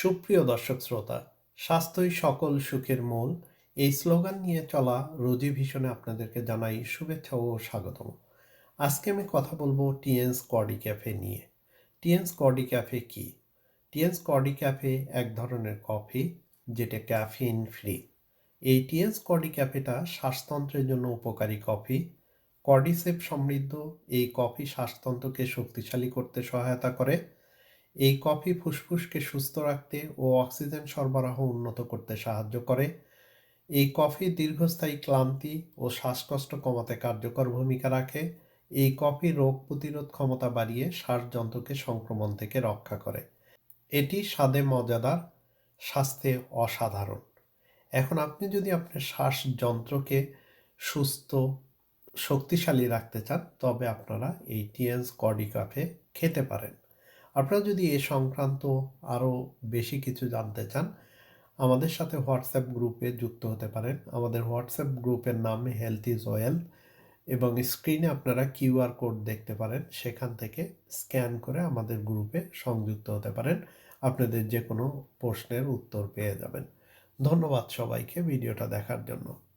সুপ্রিয় দর্শক শ্রোতা, স্বাস্থ্যই সকল সুখের মূল। এই স্লোগান নিয়ে চলা রোজি ভীষণে আপনাদেরকে জানাই শুভেচ্ছা ও স্বাগতম। আজকে আমি কথা বলব টিএনস কডি ক্যাফে নিয়ে। টিএনস কডি ক্যাফে কি? টিএনস কডি ক্যাফে এক ধরনের কফি, যেটা ক্যাফিন ফ্রি। এই টিএনস কডি ক্যাফেটা শ্বাসতন্ত্রের জন্য উপকারী কফি। কর্ডিসেপ সমৃদ্ধ, এই কফি শ্বাসতন্ত্রকে শক্তিশালী করতে সহায়তা করে। এই কফি ফুসফুসকে সুস্থ রাখতে ও অক্সিজেন সরবরাহ উন্নত করতে সাহায্য করে। এই কফি দীর্ঘস্থায়ী ক্লান্তি ও শ্বাসকষ্ট কমাতে কার্যকর ভূমিকা রাখে। এই কফি রোগ প্রতিরোধ ক্ষমতা বাড়িয়ে শ্বাসযন্ত্রকে সংক্রমণ থেকে রক্ষা করে। এটি স্বাদে মজাদার, স্বাস্থ্যে অসাধারণ। এখন আপনি যদি আপনার শ্বাসযন্ত্রকে সুস্থ, শক্তিশালী রাখতে চান, তবে আপনারা এই টিএনস কডি কাফে খেতে পারেন। আপনারা যদি এ সংক্রান্ত আরও বেশি কিছু জানতে চান, আমাদের সাথে হোয়াটসঅ্যাপ গ্রুপে যুক্ত হতে পারেন। আমাদের হোয়াটসঅ্যাপ গ্রুপের নাম হেলথ ইজ ওয়েল এবং স্ক্রিনে আপনারা কিউআর কোড দেখতে পারেন। সেখান থেকে স্ক্যান করে আমাদের গ্রুপে সংযুক্ত হতে পারেন। আপনাদের যে কোনো প্রশ্নের উত্তর পেয়ে যাবেন। ধন্যবাদ সবাইকে ভিডিওটা দেখার জন্য।